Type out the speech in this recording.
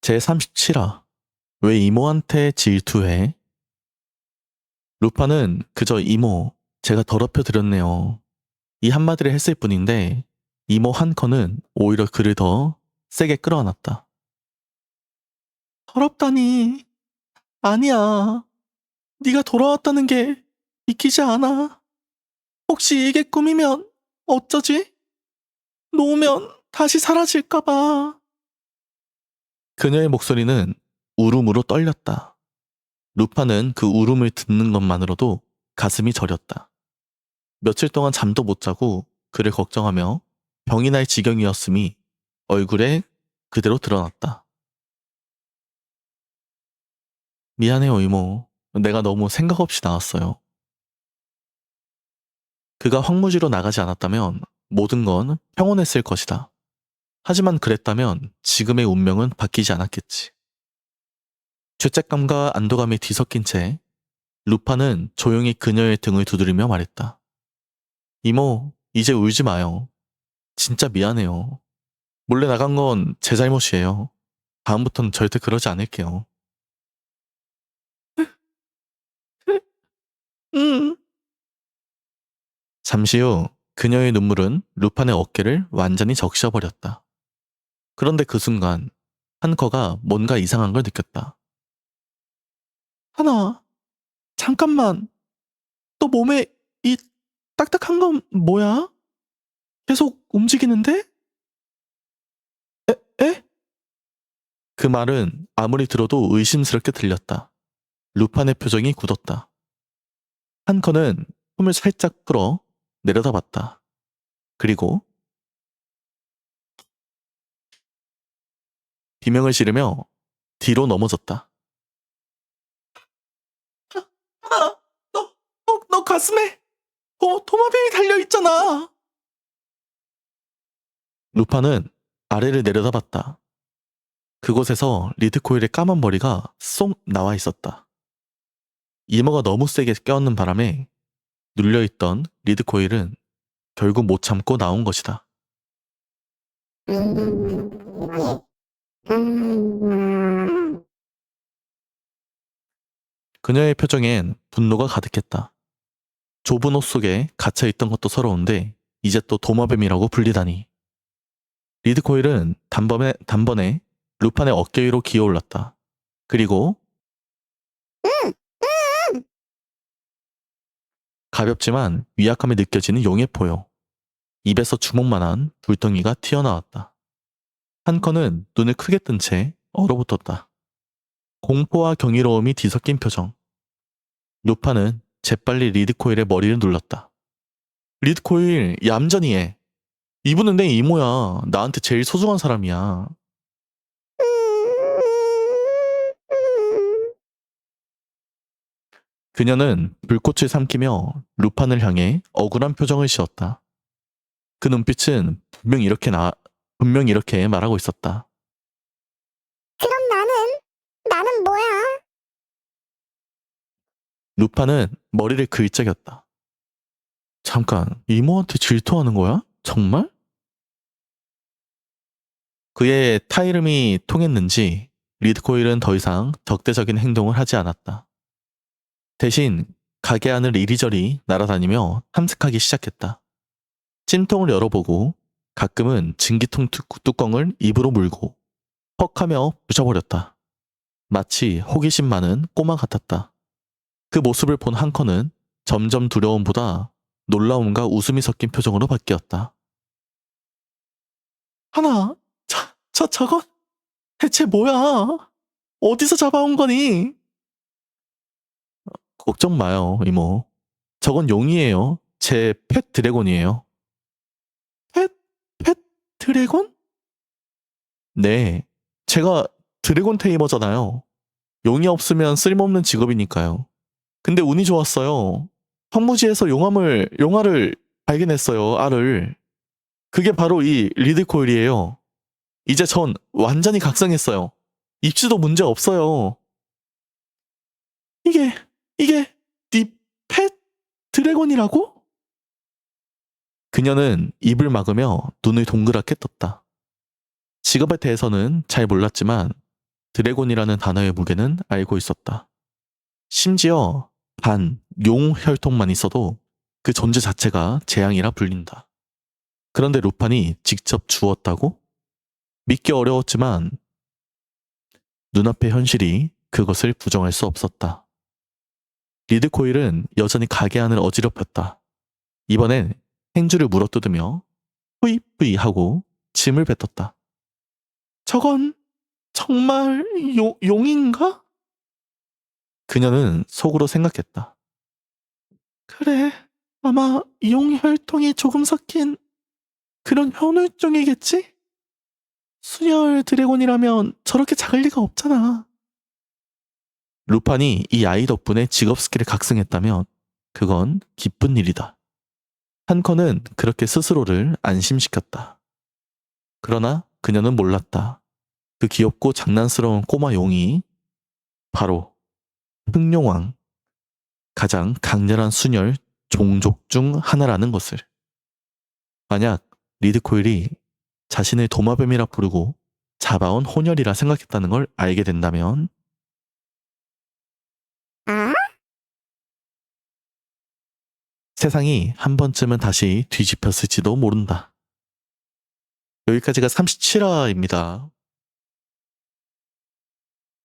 제37화 왜 이모한테 질투해? 루파는 그저 이모, 제가 더럽혀 드렸네요. 이 한마디를 했을 뿐인데 이모 한커는 오히려 그를 더 세게 끌어안았다. 더럽다니. 아니야. 네가 돌아왔다는 게 믿기지 않아. 혹시 이게 꿈이면 어쩌지? 놓으면 다시 사라질까봐. 그녀의 목소리는 울음으로 떨렸다. 루파는 그 울음을 듣는 것만으로도 가슴이 저렸다. 며칠 동안 잠도 못 자고 그를 걱정하며 병이 날 지경이었음이 얼굴에 그대로 드러났다. 미안해요, 이모. 내가 너무 생각 없이 나왔어요. 그가 황무지로 나가지 않았다면 모든 건 평온했을 것이다. 하지만 그랬다면 지금의 운명은 바뀌지 않았겠지. 죄책감과 안도감이 뒤섞인 채 루파는 조용히 그녀의 등을 두드리며 말했다. 이모, 이제 울지 마요. 진짜 미안해요. 몰래 나간 건 제 잘못이에요. 다음부턴 절대 그러지 않을게요. 응. 잠시 후 그녀의 눈물은 루판의 어깨를 완전히 적셔버렸다. 그런데 그 순간 한커가 뭔가 이상한 걸 느꼈다. 하나, 잠깐만. 너 몸에 이 딱딱한 건 뭐야? 계속 움직이는데? 에? 에? 그 말은 아무리 들어도 의심스럽게 들렸다. 루판의 표정이 굳었다. 한커는 숨을 살짝 풀어 내려다봤다. 그리고 비명을 지르며 뒤로 넘어졌다. 아, 너, 너, 너 가슴에 도, 도마뱀이 달려있잖아. 루파는 아래를 내려다봤다. 그곳에서 리드코일의 까만 머리가 쏙 나와 있었다. 이모가 너무 세게 껴안는 바람에 눌려있던 리드코일은 결국 못 참고 나온 것이다. 그녀의 표정엔 분노가 가득했다. 좁은 옷 속에 갇혀 있던 것도 서러운데 이제 또 도마뱀이라고 불리다니. 리드코일은 단번에, 단번에 루판의 어깨 위로 기어올랐다. 그리고 가볍지만 위약함이 느껴지는 용의 포요. 입에서 주먹만한 불덩이가 튀어나왔다. 한커는 눈을 크게 뜬 채 얼어붙었다. 공포와 경이로움이 뒤섞인 표정. 루파는 재빨리 리드코일의 머리를 눌렀다. 리드코일, 얌전히 해. 이분은 내 이모야. 나한테 제일 소중한 사람이야. 그녀는 불꽃을 삼키며 루판을 향해 억울한 표정을 지었다. 그 눈빛은 분명 이렇게 나, 분명 이렇게 말하고 있었다. 그럼 나는 나는 뭐야? 루파는 머리를 긁적였다. 잠깐, 이모한테 질투하는 거야? 정말? 그의 타이름이 통했는지 리드코일은 더 이상 적대적인 행동을 하지 않았다. 대신 가게 안을 이리저리 날아다니며 탐색하기 시작했다. 찜통을 열어보고 가끔은 증기통 뚜- 뚜껑을 입으로 물고 퍽 하며 부셔버렸다. 마치 호기심 많은 꼬마 같았다. 그 모습을 본 한커는 점점 두려움보다 놀라움과 웃음이 섞인 표정으로 바뀌었다. 하나, 저, 저, 저건 대체 뭐야? 어디서 잡아온 거니? 걱정 마요, 이모. 저건 용이에요. 제 펫 드래곤이에요. 드래곤? 네, 제가 드래곤 테이머잖아요. 용이 없으면 쓸모없는 직업이니까요. 근데 운이 좋았어요. 황무지에서 용암을, 용알을 발견했어요, 알을. 그게 바로 이 리드코일이에요. 이제 전 완전히 각성했어요. 입지도 문제 없어요. 이게, 이게, 네펫 드래곤이라고? 그녀는 입을 막으며 눈을 동그랗게 떴다. 직업에 대해서는 잘 몰랐지만 드래곤이라는 단어의 무게는 알고 있었다. 심지어 반, 용 혈통만 있어도 그 존재 자체가 재앙이라 불린다. 그런데 루판이 직접 주었다고? 믿기 어려웠지만 눈앞의 현실이 그것을 부정할 수 없었다. 리드코일은 여전히 가게 안을 어지럽혔다. 이번엔 행주를 물어뜯으며 뿌이뿌이 하고 침을 뱉었다. 저건 정말 용, 용인가? 그녀는 속으로 생각했다. 그래, 아마 용혈통이 조금 섞인 그런 현울종이겠지? 순혈 드래곤이라면 저렇게 작을 리가 없잖아. 루판이 이 아이 덕분에 직업 스킬을 각성했다면 그건 기쁜 일이다. 한커는 그렇게 스스로를 안심시켰다. 그러나 그녀는 몰랐다. 그 귀엽고 장난스러운 꼬마 용이 바로 흑룡왕, 가장 강렬한 순혈 종족 중 하나라는 것을. 만약 리드코일이 자신을 도마뱀이라 부르고 잡아온 혼혈이라 생각했다는 걸 알게 된다면 아? 세상이 한 번쯤은 다시 뒤집혔을지도 모른다. 여기까지가 37화입니다.